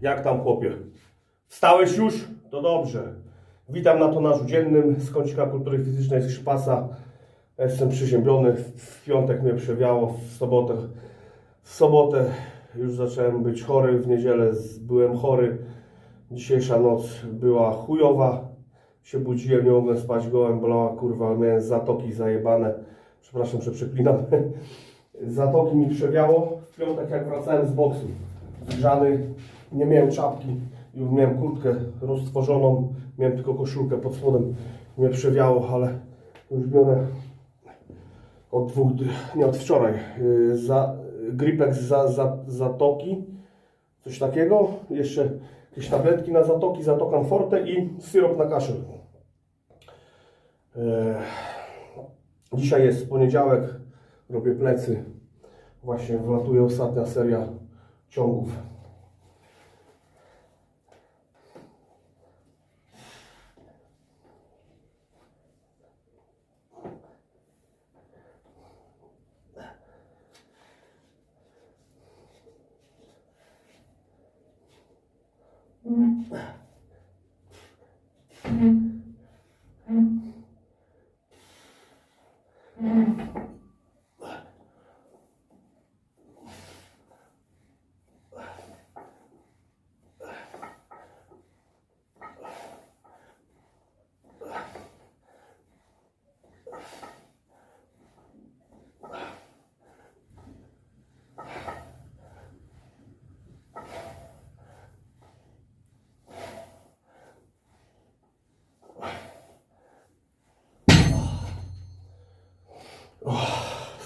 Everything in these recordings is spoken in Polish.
Jak tam chłopie? Wstałeś już? To dobrze. Witam na tonażu dziennym z kącika kultury fizycznej z Szypasa. Jestem przeziębiony. W piątek mnie przewiało, w sobotę, w sobotę już zacząłem być chory, w niedzielę byłem chory. Dzisiejsza noc była chujowa. Się budziłem, nie mogłem spać, gołem bolała, kurwa, miałem zatoki zajebane. Przepraszam, że przeklinam. Zatoki mi przewiało. W piątek jak wracałem z boksu, zgrzany, nie miałem czapki, już miałem kurtkę roztworzoną, miałem tylko koszulkę pod spodem. Mnie przewiało, ale już biorę od dwóch, nie od wczoraj, yy, za, Gripex za, za zatoki, coś takiego. Jeszcze jakieś tabletki na zatoki, zatokan forte i syrop na kaszel. Yy, Dzisiaj jest poniedziałek, robię plecy. Właśnie wlatuje ostatnia seria ciągów. Mm-hmm.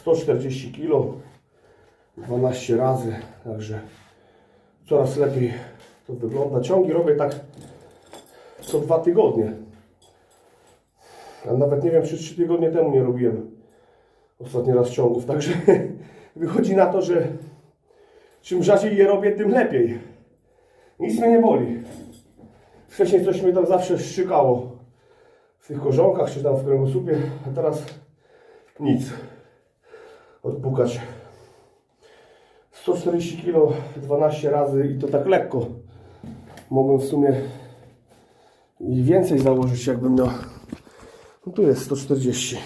140 kg, 12 razy, także coraz lepiej to wygląda. Ciągi robię tak co dwa tygodnie. A nawet nie wiem, czy 3 tygodnie temu nie robiłem ostatni raz ciągów, także wychodzi na to, że czym rzadziej je robię, tym lepiej. Nic mnie nie boli. Wcześniej coś mnie tam zawsze szczykało w tych korzonkach, czy tam w kręgosłupie, a teraz nic. Odpukać. 140 kg 12 razy i to tak lekko. Mogłem w sumie i więcej założyć, jakbym miał. No tu jest 140.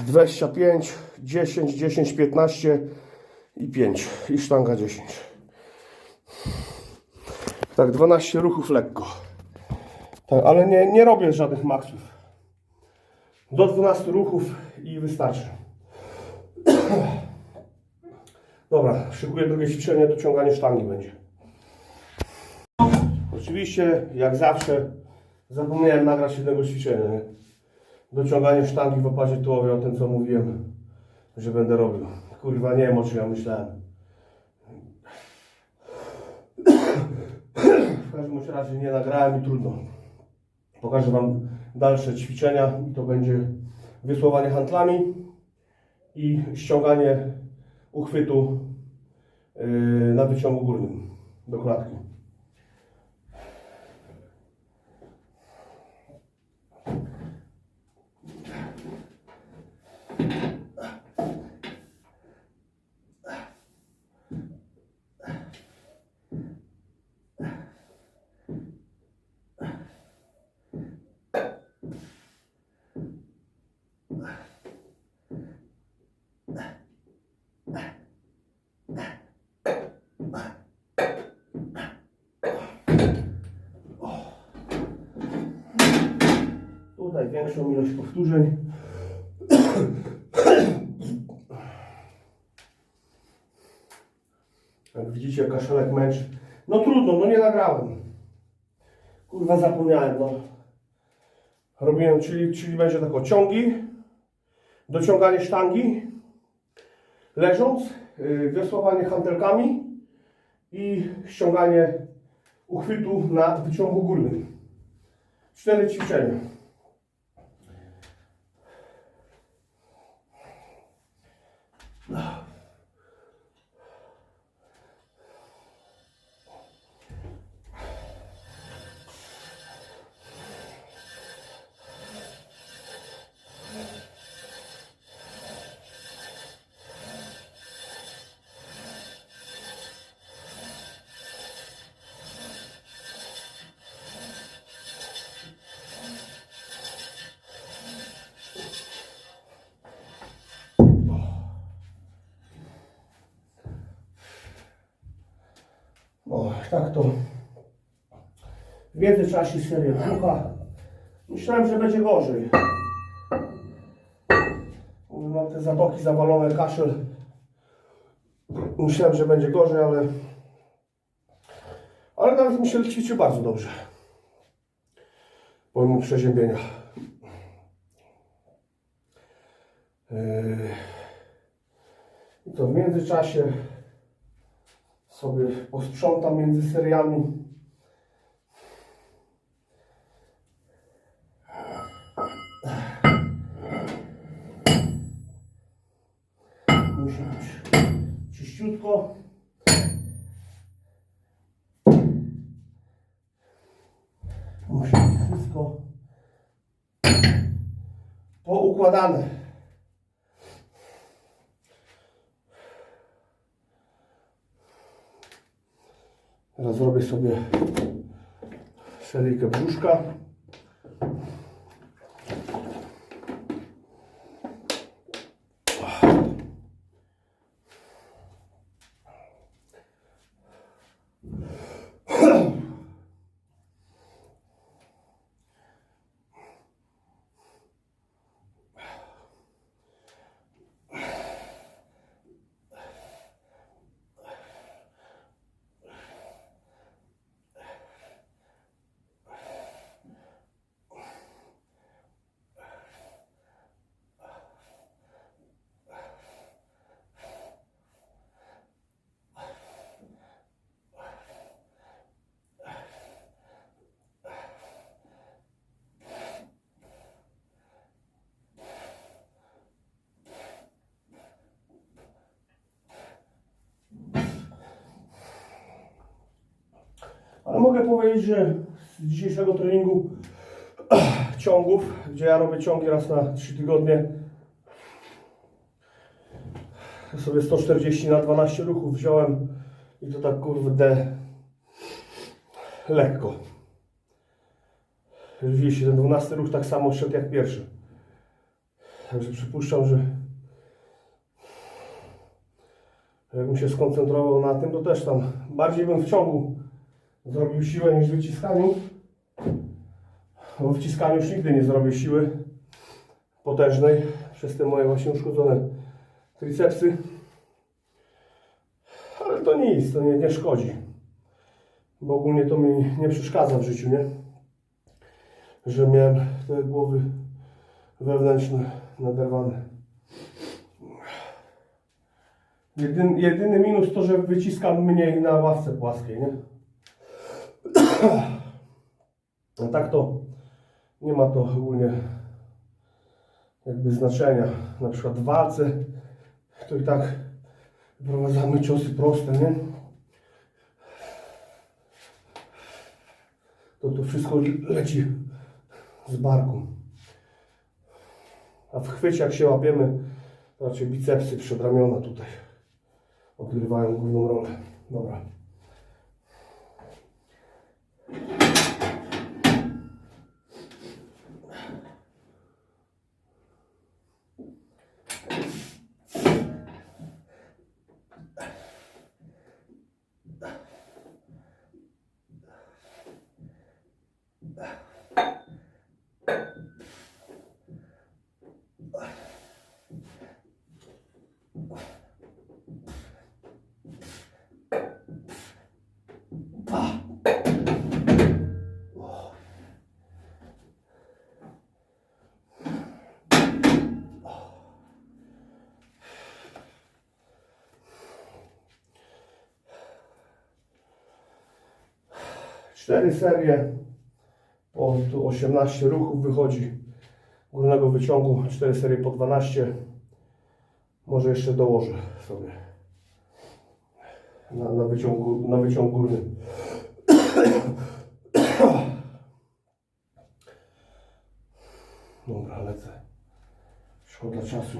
25, 10, 10, 15 i 5. I sztanga 10. Tak, 12 ruchów lekko. Tak, ale nie, nie robię żadnych maksów. Do 12 ruchów i wystarczy. Dobra, szykuję drugie ćwiczenie, dociąganie sztangi będzie. Oczywiście, jak zawsze, zapomniałem nagrać jednego ćwiczenia. Nie? Dociąganie sztangi w opadzie tułowej, o tym co mówiłem, że będę robił. Kurwa, nie wiem o czym ja myślałem. W każdym razie nie nagrałem i trudno. Pokażę Wam dalsze ćwiczenia i to będzie wysłowanie handlami i ściąganie uchwytu yy, na wyciągu górnym do klatki. Tutaj większą ilość powtórzeń. Jak widzicie, kaszelek męczy. No trudno, no nie nagrałem. Kurwa, zapomniałem, no. Robiłem, czyli, czyli będzie tak ciągi, dociąganie sztangi, leżąc, yy, wiosłowanie hantelkami i ściąganie uchwytu na wyciągu górnym. Cztery ćwiczenia. No. Tak to. W międzyczasie serię brzucha. Myślałem, że będzie gorzej. Mam te zatoki zawalone, kaszel. Myślałem, że będzie gorzej, ale... Ale nawet mi się ćwiczy bardzo dobrze. Pomimo przeziębienia. Yy, I to w międzyczasie sobie posprzątam między seriami. Musi być czyściutko. Musi być wszystko poukładane. Teraz zrobię sobie seryjkę brzuszka. Ale mogę powiedzieć, że z dzisiejszego treningu ciągów, gdzie ja robię ciągi raz na 3 tygodnie, sobie 140 na 12 ruchów wziąłem i to tak kurde lekko. Widzieliście, ten 12 ruch tak samo szedł jak pierwszy. Także przypuszczam, że jakbym się skoncentrował na tym, to też tam bardziej bym w ciągu zrobił siłę niż w wyciskaniu. Bo w wciskaniu już nigdy nie zrobię siły potężnej przez te moje właśnie uszkodzone tricepsy. Ale to nic, to nie, nie szkodzi. Bo ogólnie to mi nie przeszkadza w życiu, nie? Że miałem te głowy wewnętrzne naderwane. Jedyn, jedyny minus to, że wyciskam mniej na ławce płaskiej, nie? A tak to nie ma to ogólnie jakby znaczenia. Na przykład w walce to i tak wprowadzamy ciosy proste, nie? To to wszystko leci z barku. A w chwycie jak się łapiemy, raczej bicepsy przedramiona tutaj odgrywają główną rolę. Dobra. Ah. Cztery serie po tu 18 ruchów wychodzi górnego wyciągu, cztery serie po 12. Może jeszcze dołożę sobie na, na, wyciągu, na wyciąg górny. Dobra, lecę. Szkoda czasu.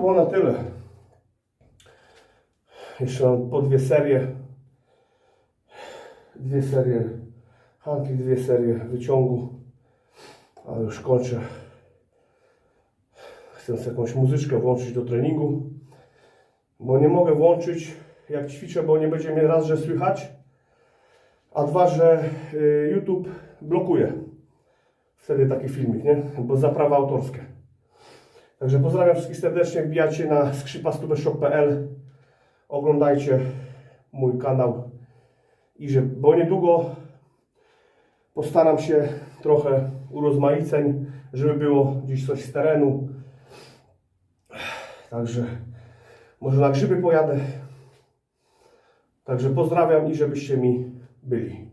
Było na tyle. Jeszcze mam po dwie serie. Dwie serie handli, dwie serie wyciągu. Ale już kończę. Chcę sobie jakąś muzyczkę włączyć do treningu. Bo nie mogę włączyć jak ćwiczę, bo nie będzie mnie raz, że słychać. A dwa, że y, YouTube blokuje wtedy taki filmik, nie? Bo za prawa autorskie. Także pozdrawiam wszystkich serdecznie, wbijajcie na skrzypastubeszok.pl Oglądajcie mój kanał i że, bo niedługo postaram się trochę urozmaiceń, żeby było gdzieś coś z terenu. Także może na grzyby pojadę. Także pozdrawiam i żebyście mi byli.